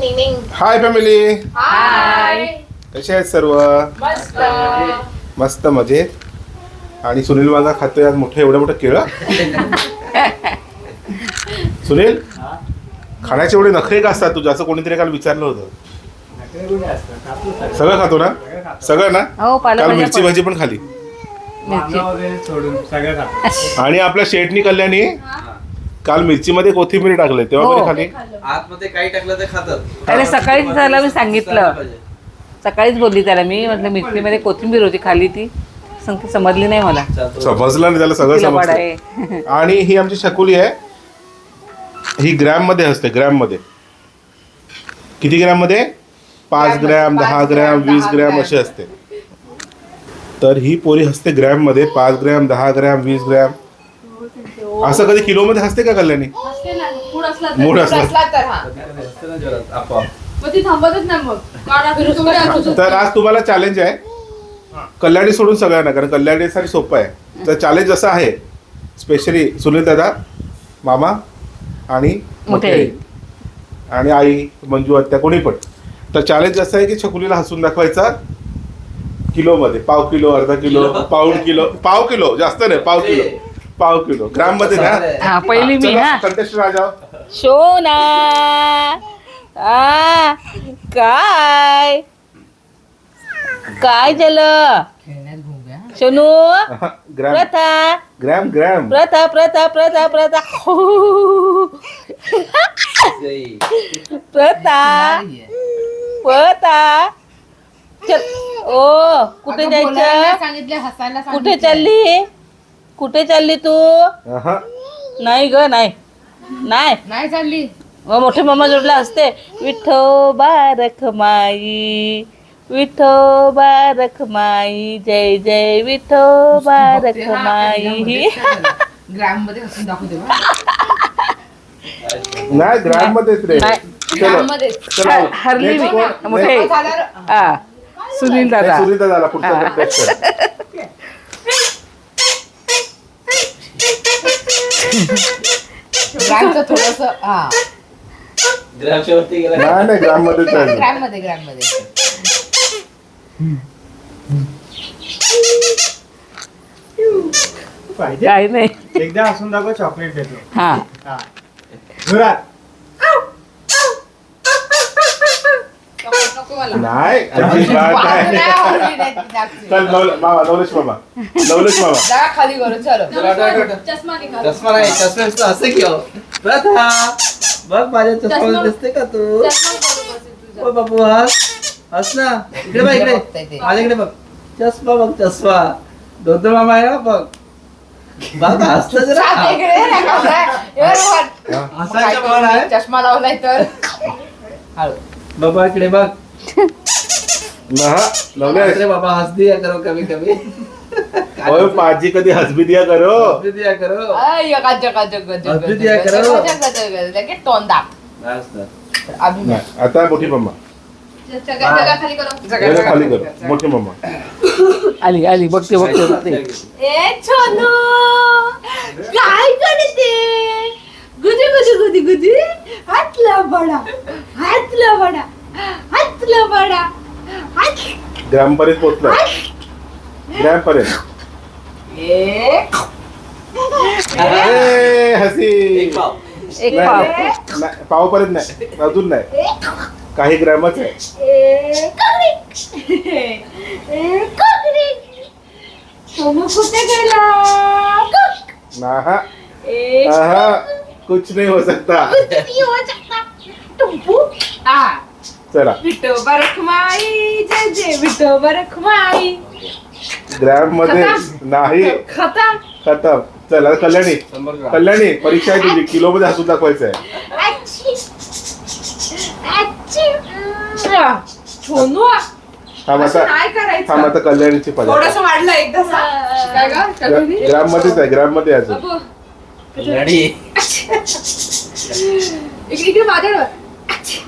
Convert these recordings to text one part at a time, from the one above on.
निनिंग hi family हाय कसे आहेत सर्व? मस्त. मस्त मजेत. आणि सुनील माझा खातोय आज मोठं एवढं मोठं केळं. सुनील? खाण्याचे एवढे नखरे का असतात तुझं? असं कोणीतरी काल विचारलं होतं. सगळं. खातो ना? सगळं ना? हो काल पालक मिरची भाजी पण खाली. आणि आपल्या शेटनी कल्याणी? काल मिरचीमध्ये कोथिंबीर टाकले तेव्हा हो. खाली. आतमध्ये काही टाकलं तर खातात. अरे सकाळीच त्याला मी सांगितलं. सकाळीच बोलली त्याला मी म्हटलं मिरचीमध्ये कोथिंबीर होती खाली ती. सांगते समजली नाही मला. समजलं नाही त्याला सगळं तिला वाढ समजलं आहे. आणि ही आमची शकुली आहे. ही ग्रॅममध्ये असते ग्रॅममध्ये किती ग्रॅममध्ये पाच ग्रॅममध्ये, दहा ग्रॅम वीस ग्रॅम. अशी असते. तर ही पोरी हसते ग्रॅममध्ये पाच ग्रॅम दहा ग्रॅम वीस ग्रॅम. असं कधी किलो मध्ये हसते का कल्याणी? मूड मूड असला. असला तर हा. आपोआप मग ती थांबतच नाही मग. काढा फिरून तुम्ही दाखवतो. तर आज तुम्हाला चॅलेंज आहे. कल्याणी सोडून सगळ्यांना कारण कल्याणीसाठी सोपं आहे. तर चॅलेंज असं आहे स्पेशली सुनील दादा मामा आणि मोठे आई. आणि आई मंजू आत्या कोणी पण. तर चॅलेंज असं आहे की छकुलीला हसून दाखवायचा किलो मध्ये पाव किलो अर्धा किलो किलो? पाऊण किलो. पाव किलो जास्त नाही पाव किलो. पाव किलो ग्राममध्ये ना हा पहिली मी हा. कंटेस्ट राजा शोना आ काय? काय झालं? Sonu gram. Pratha. Gram gram. Pratha Pratha Pratha प्रथा. हो. प्रथा. प्रथा. चल. ओ कुठे जायचं? सांगितले हसायला कुठे. चालली? कुठे चालली तू? अहं. नाही ग नाही. नाही. नाही चालली. मग मोठे मामा जोडला असते. विठो बारख माई विठो बारख माई जय जय विठो बारख माई. ग्राममध्ये हसून दाखवते बा. नाही ग्रॅम मध्येच रे. नाही. चलो. ग्राममध्ये. चला. हर- हरली मी? मोठे. Next. हा सुनील दादा. सुनील दादाला पुढचा ग्रामचं थोडस हा. ग्रामच्या वरती गेला नाही नाही ग्राम मध्येच आहे ग्राममध्ये ग्राममध्ये पाहिजे. काय नाही. एकदा असून दाखव चॉकलेट देतो. हा. हा. जोरात नको मला नाही अजिबात नाही. चल नवल मामा नवलेश मामा. नवलेश मामा. जागा खाली करून चलो. चष्मा निघाल. चष्मा नाही चष्मा नुसतं असं घेऊ प्रथा बघ माझ्या चष्मा दिसते का तू? ओ बाबू हस. हस ना. इकडे बघ इकडे. माझ्याकडे बघ. चष्मा बघ चष्मा. दोन दोन मामा आहे ना बघ. बघ हसतं जरा. हसायचं चष्मा लावलाय तर. हळू. बाबा इकडे बघ. अरे बाबा हस दिया करो कभी कभी. ओय पाजी कधी हसबी दिया करो. हस भी दिया करो. आय, दिया करो. तोंड. बस. अभी आता मोठी मम्मा. जगा- जगा खाली करो. जरा खाली कर. मोठी मम्मा. आली आली बघते बघते बघते. ए छोनू काय करते? गुदी गुदी गुदी गुदी हातला बडा हातला बडा बडा ए, हसी. एक पाव. पर्यंत नाही अजून नाही. काही ग्रॅमच आहे. कुठे गेला. नाहा. आहा, कुछ नहीं हो सकता कुछ नहीं हो सकता टुम्पू आ. चला. विठोबा रखमाई जय जय विठोबा रखमाई ग्रॅममध्ये नाही. खता खतम. चला कल्याणी. शंभर ग्राम. कल्याणी परीक्षा आहे तुझी. किलो मध्ये हसून दाखवायचं आहे. सोनू. थांब असं आता नाही थांब करायचं आता कल्याणीची थोडस पदार्थ वाढलं एकदा काय ग? ग्राम मध्येच आहे ग्राममध्ये आहे अजून. रेडी इकडे इकडे माझ्यावर आच्छी.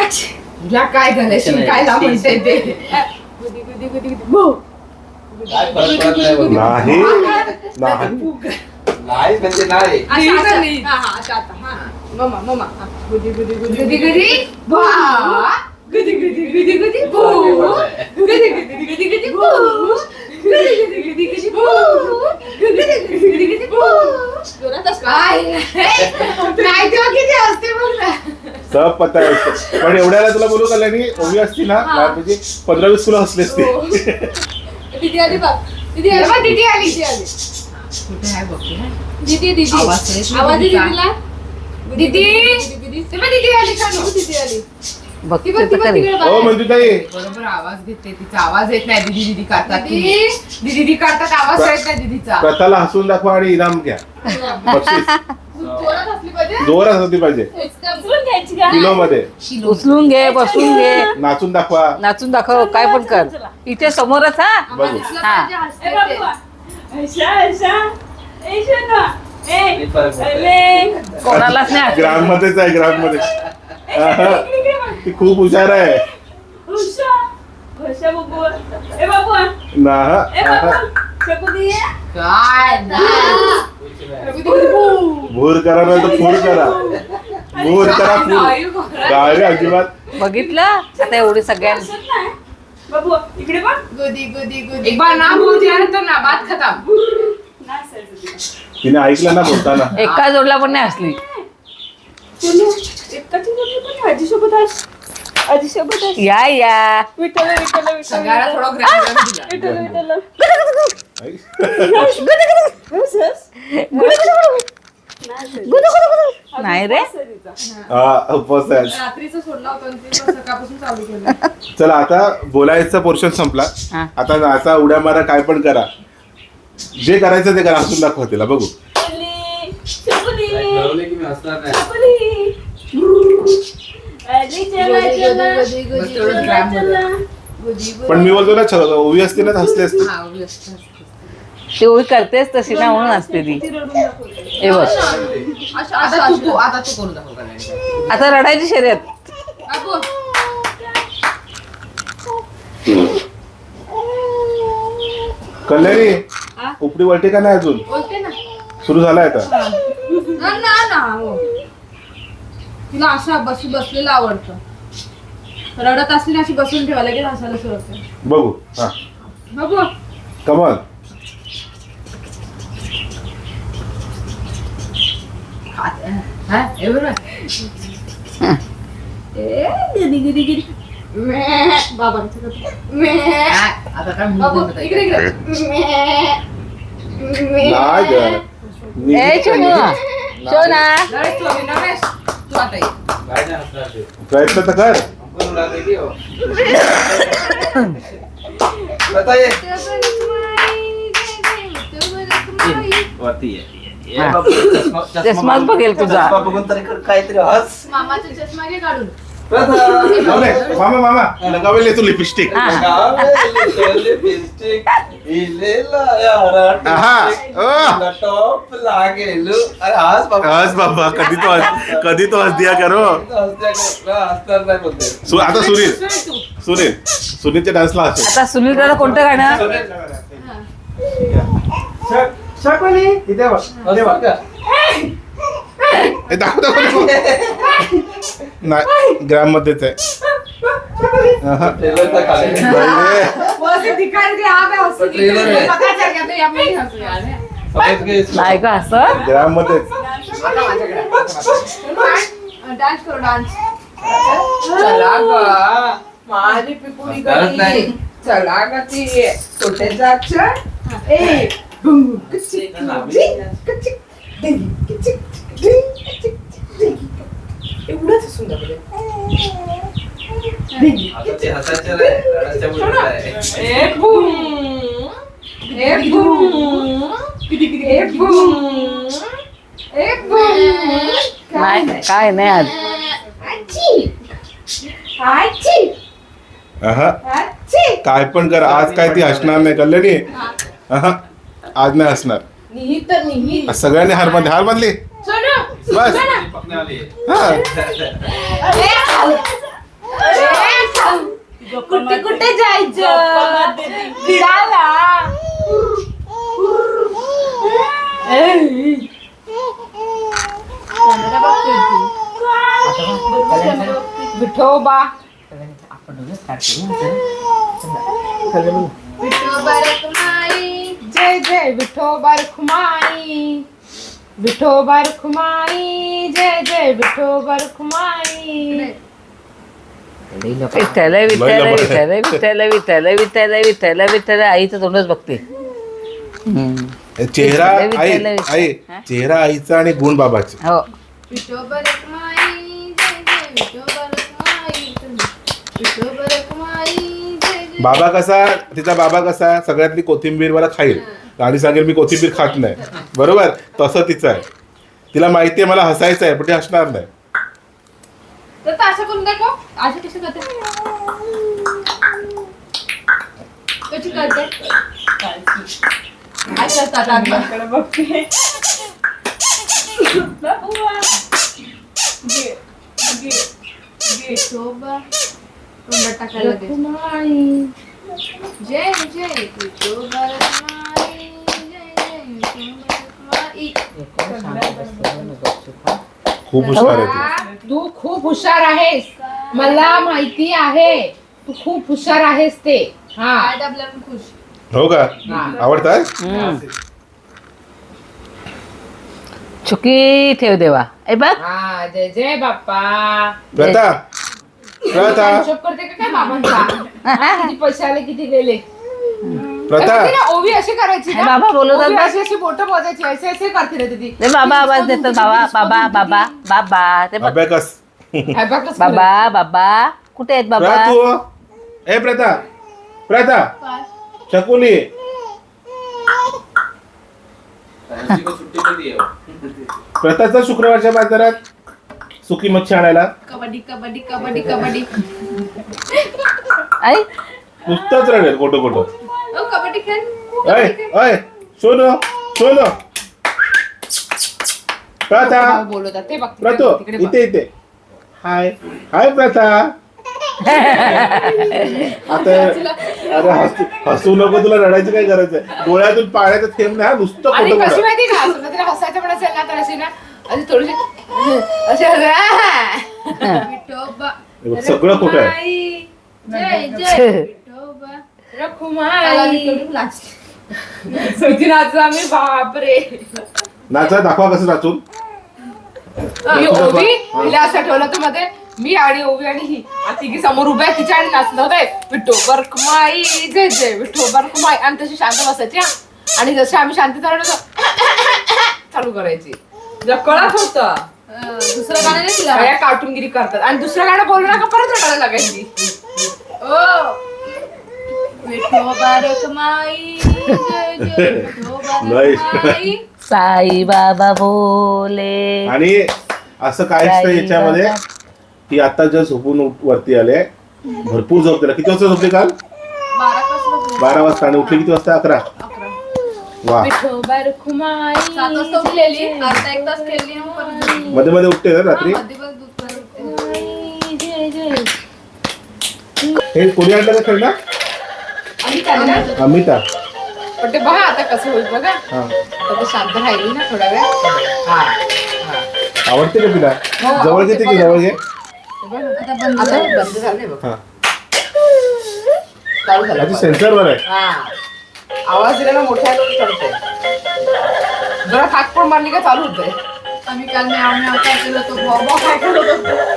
आच्छी. तुला काय झालं शिव काय ला म्हणते ते गुदी गुदी गुदी गुदी भो. काय फरक पडत नाही बघ. नाही नाही नाही म्हणजे नाही असं, असं. हा, हा, आता, आता, हा. मम्मा मम्मा हा. गुदी गुदी गुदी गुदी गुदी भा गुदी गुदी गुदी गुदी भू गुदी गुदी गुदी गुदी भू गुदी गुदी नाही सब आहे पण एवढ्याला तुला बोलू कल्याणी ओवी असती ना म्हणजे पंधरा वीस किलो असली असती. दीदी आली बघ. दीदी आली. बघ दीदी आली. दीदी आली. कुठे आहे बघ दीदी दीदी. आवाज दीदीला? दीदी? दीदी आली का? दीदी आली. बघते तर खरी हो बघ. म्हणजे ताई बरोबर आवाज घेते. तिचा आवाज येत नाही दिदी दिदी करतात दीदी. दिदी दिदी करतात आवाज येत नाही दिदीचा. हसून दाखवा आणि इनाम घ्या. बक्षीस. जोरात असली पाहिजे? जोरात पाहिजे. उचलून घ्यायची का? किलो मध्ये उचलून घे बसून घे. नाचून दाखवा. नाचून दाखव काय पण कर. इथे समोरच हा? बघू. हा. कोणालाच नाही. ग्राम मध्येच आहे ग्राममध्ये. ती खूप हुशार आहे. ना? भूर करा नाही तर फूर करा. भूर करा फूर. गाळी अजिबात. बघितलं? आता एवढी सगळ्यांना गुदी गुदी गुदी. एक बार नाम बोल दिया ना तो ना बात खत्म. तिने ऐकलं ना बोलताना? एका जोडला पण नाही असली या या. सगळ्याला थोडं ग्रॅम दिला. नाही रे. हा. उपवास. आहे आज. रात्रीचं सोडला होता आणि ते सकाळपासून चालू केलं. चला आता बोलायचा पोर्शन संपला. हा. आता नाचा उड्या मारा काय पण करा. जे करायचं ते करा हसून दाखवा तिला बघू. की मी नाही? पण मी बोलतो ना छ- ओवी असते ना हसली असते. हा उभी असते. ती ओळी करतेच तशी ना म्हणून असते ती. हे बघ. आता तू तू आता तू करून दाखव कल्याणी. आता रडायची शर्यत. कल्याणी उपडी वळते का नाही अजून? सुरू झालाय आता. ना ना ना हो. तिला अशा बस बसलेलं आवडतं. रडत असली ना अशी बसून ठेवायला की हसायला सुरू होते बघू हा. बाबू कमल हा हे बरोबर ए गिरी गिरी गिरी. म्या. बाबांचं करतो. म्या. हा, आता काय बाबू इकडे इकडे. नाही ग. नी- ए शोनू शोना नरेश तू अभी प्रयत्न तर कर. वरती चष्माच बघेल तुझा. चष्मा बघून तरी कर- काहीतरी हस. मामाचा चष्मा घे काढून. प्रथा मामे, मामा. मामा लगावेल तू लिपस्टिक हा. गावे लिपस्टिक इलेला यारा आहा. ओ. तुला टॉप लागेल. अरे हस बाबा. हस बाबा कधी तो हस- कधी तो हस दिया करो. सु- आता सुनील सुनील. सुनीलच्या डान्सला हसू. आता सुनील दादा कोणतं गाणं? शकवली इथे बघ इथे बघ का? हे दाखव दाखव. नाही ग्राम मध्येच आहे. नाही है. ही है का असं? ग्राम मध्येच डान्स करो डान्स. चला ग. माझी नाही. गली चला ग ती. कुठे जायचं ए एवढंच सुंदर आता ते हसायचं नाही, आहे. बूम बूम बूम बूम काय नाही आज. अहं. काय पण कर आज काय ती हसणार नाही कल्याणी अहं. आज नाही हसणार. निहित निहित. आज सगळ्यांनी हार बांधली हार बांधली बस. हा. कुठे कुठे जायचं? फिरायला विठोबा. विठोबा रखमाई. जय जय विठोबा रखुमाई. विठोबा रखुमाई जय जय विठोबा रखुमाई विठ्ठल विठ्ठल लय लबाड. विठ्ठल विठ्ठल विठ्ठल विठ्ठल विठ्ठल विठ्ठल आईचं तोंडच बघते. चेहरा विठ्ठल, आई विठ्ठल. आई चेहरा आईचा आणि गुण बाबाचे. हो. विठोबा रखमाई जय जय विठोबा रखमाई विठोबा रखमाई जय जय बाबा कसा? तिचा बाबा कसा? सगळ्यातली कोथिंबीर मला खाईल आणि सांगेल मी कोथिंबीर खात नाही. बरोबर? तसं तिचं आहे. तिला माहिती आहे मला हसायचं आहे पण ते हसणार नाही. तर आता? असं खूप हुशार आहे ती. खूप हुशार आहेस. मला माहिती आहे. तू खूप हुशार आहेस ते. हा. हो का? आवडतात हम्म. चुकी ठेव देवा. ए बघ. हा जय जय बाप्पा. प्रथा. प्रथा. हिशोब करते का काय बाबांचा? किती पैसे आले किती गेले? प्रथा. ती ना ओवी अशी करायची ना बाबा बोलवतात ओवी. अशी अशी बोट मोजायची असे असे करते रे ती ते बाबा आवाज देतात बाबा बाबा बाबा बाबा ते बघ. अभ्याकस. Abacus बाबा बाबा कुठे आहेत बाबा? तू? ए प्रथा. प्रथा. शकुली. प्रथाचा शुक्रवारच्या बाजारात सुकी मच्छी आणायला. कबड्डी कबड्डी कबड्डी कबड्डी. आई. नुसतंच रडेल कोटो कोटो ओ कबड्डी खेळ अय अय सोनो सोनो. प्रथा. बोलवतात ते बघ तिकडे बघ. इथे इथे. हाय. हाय प्रथा. आता अरे हसू हसू नको तुला रडायची काय गरज आहे? डोळ्यातून पाण्याचं थेंब नाही हा नुसतं आणि खोटं कशी खोटं माहिती का? तिला हसायचं पण असेल ना तर अशी ना अशी थोडीशी अशी हसा- विठोबा बघ, सगळं खोटं आहे. आई, जय जय. विठोबा रखुमाई सुजी नाचू आम्ही बापरे. नाचा दाखवा कसं नाचून. ओवी? हिला असं ठेवलं तर मध्ये मी आणि ओवी आणि ही. तिघी समोर उभ्या तिच्या आणि नाचलं होते. विठोबर कुमाई जय जय विठोबर कुमाई आणि तशी शांत बसायची हा. आणि जसे आम्ही शांत झालो ना चालू करायची. तिला कळत होत. दुसरं गाणं नाही तिला या कार्टूनगिरी करतात. आणि दुसरं गाणं बोललं ना का परत रडायला लागायची. ओ. साई बाबा बोले. आणि असं काय असतं याच्यामध्ये. की आता जर झोपून उठ- वरती आले भरपूर झोप दिला. किती वाजता झोपली काल? बारा वाजता आणि उठली किती वाजता? अकरा. अकरा. वा. विठोबर कुमाई सात वाजता उठलेली. अर्धा एक तास खेळली आणि परत झोपली. मध्ये मध्ये उठते ना रात्री? हा, मध्ये पण दूध पित उठते. जय जय. हे कोणी आणलं का खेळणं? ना- अमिता. पण ते बघा आता कसं होईल बघा. हा. आता ते शांत राहिली ना थोडा वेळ. हा हा. आवडते का तिला? हो, जवळ घेते की जवळ घे ते बघा. आता बंद आता झालं. बंद झाले बघ. हा. चालू झालं त्याची सेन्सरवर आहे. हा. आवाज दिला ना मोठ्या लोक जरा थाक पण मारली का चालू होतंय? आम्ही काल म्याव म्याव काय केलं होतं भॉ भॉ काय केलं होतं?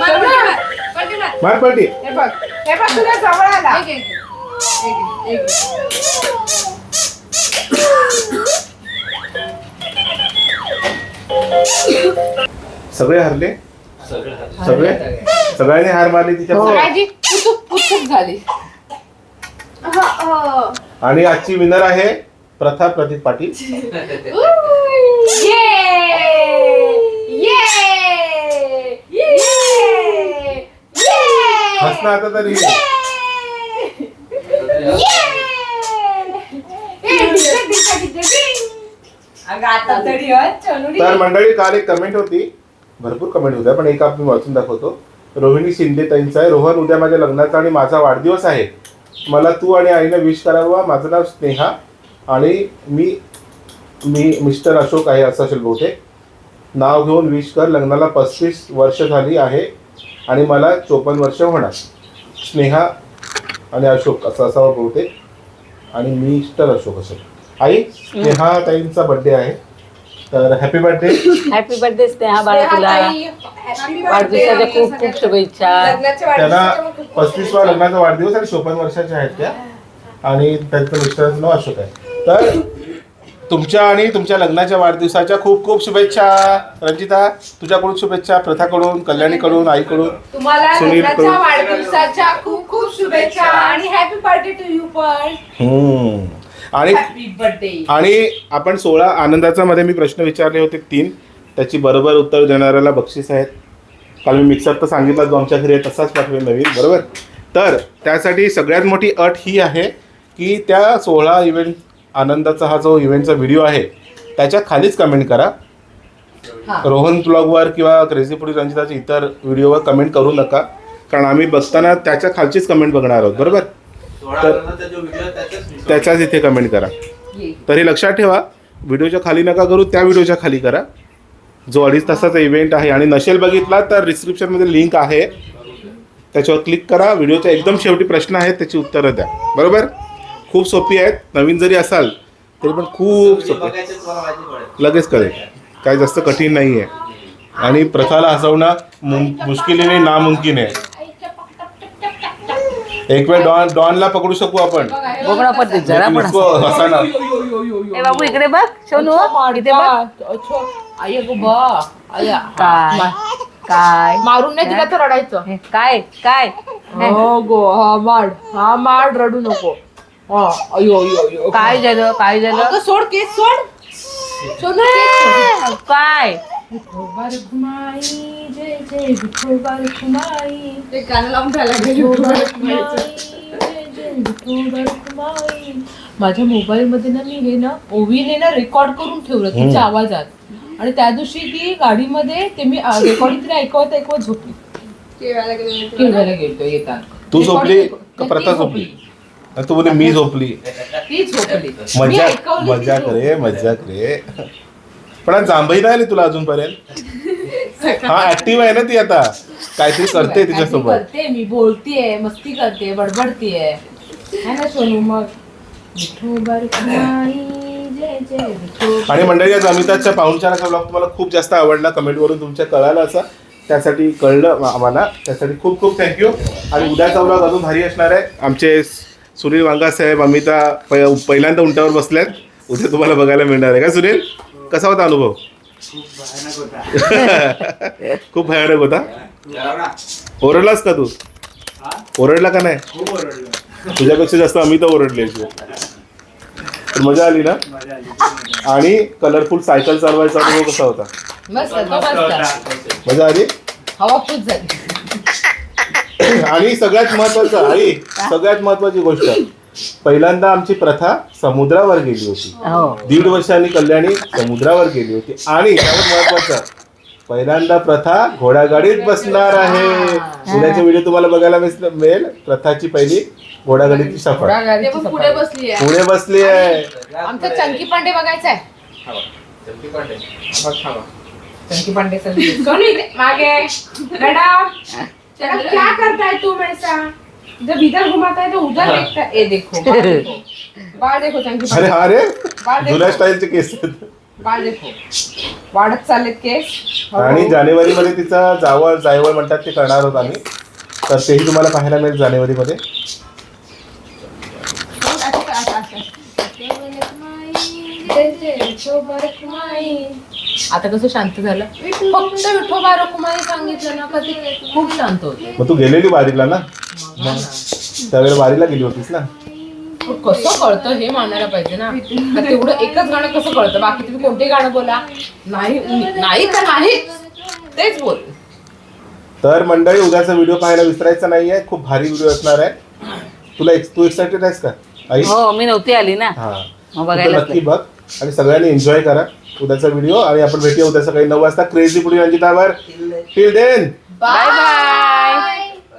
मार, पलटी हे बघ हे बघ जवळ आला एक. सगळे हरले सगळं सगळे सगळ्यांनी हार मारली तिच्या पुढे. सगळ्याची पुचुक पुचुक झाली हा, हा. आणि आजची विनर आहे प्रथा प्रतीक पाटील ये ये ये हसणं आता तरी. अगं आता तरी हं, चनुरी. तर मंडळी काल एक कमेंट होती. भरपूर कमेंट होत्या पण एक आपण वाचून दाखवतो. रोहिणी शिंदे ताईंचा आहे. रोहन उद्या माझ्या लग्नाचा आणि माझा वाढदिवस आहे. मला तू आणि आईनं विश करावा. माझं नाव स्नेहा आणि मी मी मिस्टर अशोक आहे असं असेल बहुतेक. नाव घेऊन विश कर. लग्नाला पस्तीस वर्ष झाली आहे. आणि मला चोपन्न वर्ष होणार. स्नेहा आणि अशोक असं असावं बहुतेक. आणि मिस्टर अशोक असेल. आई स्नेहा ताईंचा बर्थडे आहे. तर happy birthday happy birthday Sneha बाळा तुला. वाढदिवसाच्या खूप खूप शुभेच्छा. त्याला पस्तीसवा लग्नाचा वाढदिवस आणि चोपन्न वर्षाच्या आहेत त्या. आणि त्यांचं मिस्टरांचं नाव अशोक आहे. तर तुमच्या आणि तुमच्या लग्नाच्या वाढदिवसाच्या खूप खूप शुभेच्छा. रंजिता तुझ्याकडून शुभेच्छा प्रथाकडून कल्याणीकडून आईकडून तुम्हाला सुनील लग्नाच्या कडून. वाढदिवसाच्या खूप खूप शुभेच्छा आणि हॅपी बर्थडे टू यू पण हम्म. आणि हॅपी बर्थडे आणि आपण सोळा आनंदाचा मध्ये मी प्रश्न विचारले होते तीन. त्याची बरोबर उत्तर देणाऱ्याला बक्षीस आहेत. काल मी मिक्सर तर सांगितला जो आमच्या घरी आहे तसाच पाठवेल नवीन. बरोबर? तर त्यासाठी सगळ्यात मोठी अट ही आहे की त्या सोळा इव्हेंट आनंदाचा हा जो इव्हेंटचा व्हिडिओ आहे त्याच्या खालीच कमेंट करा. रोहन ब्लॉगवर किंवा क्रेझी पुढील रंजिताच्या इतर व्हिडिओवर कमेंट करू नका. कारण आम्ही बघताना त्याच्या खालचीच कमेंट बघणार आहोत बरोबर? तर- जणांचा जो व्हिडिओ आहे त्याच्याच इथे कमेंट करा. तर हे लक्षात ठेवा व्हिडिओच्या खाली नका करू त्या व्हिडिओच्या खाली करा. जो अडीच तासाचा इव्हेंट आहे आणि नसेल बघितला तर डिस्क्रिप्शनमध्ये लिंक आहे. त्याच्यावर क्लिक करा व्हिडिओच्या एकदम शेवटी प्रश्न आहेत त्याची उत्तरं द्या. बरोबर? खूप सोपी आहेत. नवीन जरी असाल तरी पण खूप सोपी. लगेच कळेल. काय जास्त कठीण नाही आहे आणि प्रथाला हसवणं मुश्किलीने नामुमकिन आहे. एक वेळ डॉन डॉनला पकडू शकू आपण. बघणं पण ते जरा पण नको हसाना. ए बाबू इकडे बघ सोनू इथे बघ. आय गो बा. आया काय? काय? मारून नाही दिला तर रडायचं. काय? काय? हो गो हा माड हा माड रडू नको. हा, अयो अयो अयो काय झालं काय झालं? अगं सोड केस सोड. केस सोड. काय. ते गाणं लावून. माझ्या मोबाईल मध्ये ना मी हे ना ओवीने ना रेकॉर्ड करून ठेवलं तिच्या आवाजात. आणि त्या दिवशी ती गाडीमध्ये ते मी रेकॉर्डिंग तिला ऐकवत ऐकवत झोपली. केव्हाला गेलो गेलतो येताना. तू झोपली का प्रथा झोपली. तू बोले मी झोपली. ती झोपली. मी मजा ऐकवली ती मजा. करे मजा करे. पण आज जांभई नाही आली तुला अजूनपर्यंत? हा ऍक्टिव्ह आहे ना ती आता. काहीतरी करते तिच्यासोबत. करते मी बोलतीये मस्ती करते बडबडतीये. है ना सोनू मग? विठोबा रखुमाई, जय जय विठोबा आणि मंडळी आज अमिताजच्या पाहुणचाराचा ब्लॉग तुम्हाला खूप जास्त आवडला. कमेंटवरून तुमच्या कळालं असं. त्यासाठी कळलं आम्हाला. त्यासाठी खूप खूप थँक्यू आणि उद्याचा ब्लॉग अजून भारी असणार आहे. आमचे सुनील वांगा साहेब अमिता प- पहिल्यांदा उंटावर बसल्यात. उद्या तुम्हाला बघायला मिळणार आहे. का सुनील? कसा होता अनुभव? खूप भयानक होता. ओरडलास का तू? ओरडला का नाही? तुझ्यापेक्षा जास्त अमिता ओरडले तर मजा आली ना? आणि कलरफुल सायकल चालवायचा अनुभव कसा होता? मस्त तो मस्त. मजा आली? हवा खूप झाली. आणि सगळ्यात महत्वाचं आई सगळ्यात महत्वाची गोष्ट पहिल्यांदा आमची प्रथा समुद्रावर गेली होती. हो. दीड वर्षांनी कल्याणी समुद्रावर गेली होती. आणि त्यावर महत्वाचं पहिल्यांदा प्रथा घोडागाडीत बसणार आहे. उद्याचे व्हिडिओ तुम्हाला बघायला मिस- मिळेल. प्रथाची पहिली घोडागाडीची सफर. ते पण पुढे बसली आहे. पुढे बसली आहे. आमचा चंकी पांडे बघायचा आहे चंकी पांडे. मागे. चला, क्या करता है तुम ऐसा? जब इधर घुमाता है तो उधर देखता है। ए देखो बाल देखो। बाल देखो चंकी अरे हा रे देखो. स्टाईलचे केस आहेत. बाल देखो। वाढत चाललेत केस। आणि जानेवारीमध्ये तिचा जावळ जायवळ म्हणतात ते करणार आहोत आम्ही. तर तेही तुम्हाला पाहायला मिळेल जानेवारीमध्ये. जय विठोबा रखुमाई. आता कसं शांत झालं? फक्त विठोबा रखुमाई सांगितलं ना कधी खूप शांत होते. मग तू गेलेली वारीला ना? त्यावेळेला वारीला गेली होतीस ना? पण कसं कळतं हे मानायला पाहिजे ना? तेवढं एकच गाणं कसं कळतं? बाकी तुम्ही कोणतेही गाणं बोला? नाही नाही तर नाही. तेच बोल. तर मंडळी उद्याचा व्हिडिओ पाहायला विसरायचा नाहीये. खूप भारी व्हिडिओ असणार आहे. तुला ex- तू एक्साइटेड आहेस का? आई? हो मी नव्हती आली ना. हा. मग तू बघायला नक्की बघ आणि सगळ्यांनी एन्जॉय करा. उद्याचा व्हिडिओ आणि आपण भेटूया उद्या सकाळी नऊ वाजता. क्रेझी पुढील रंजितावर टिल देन बाय बाय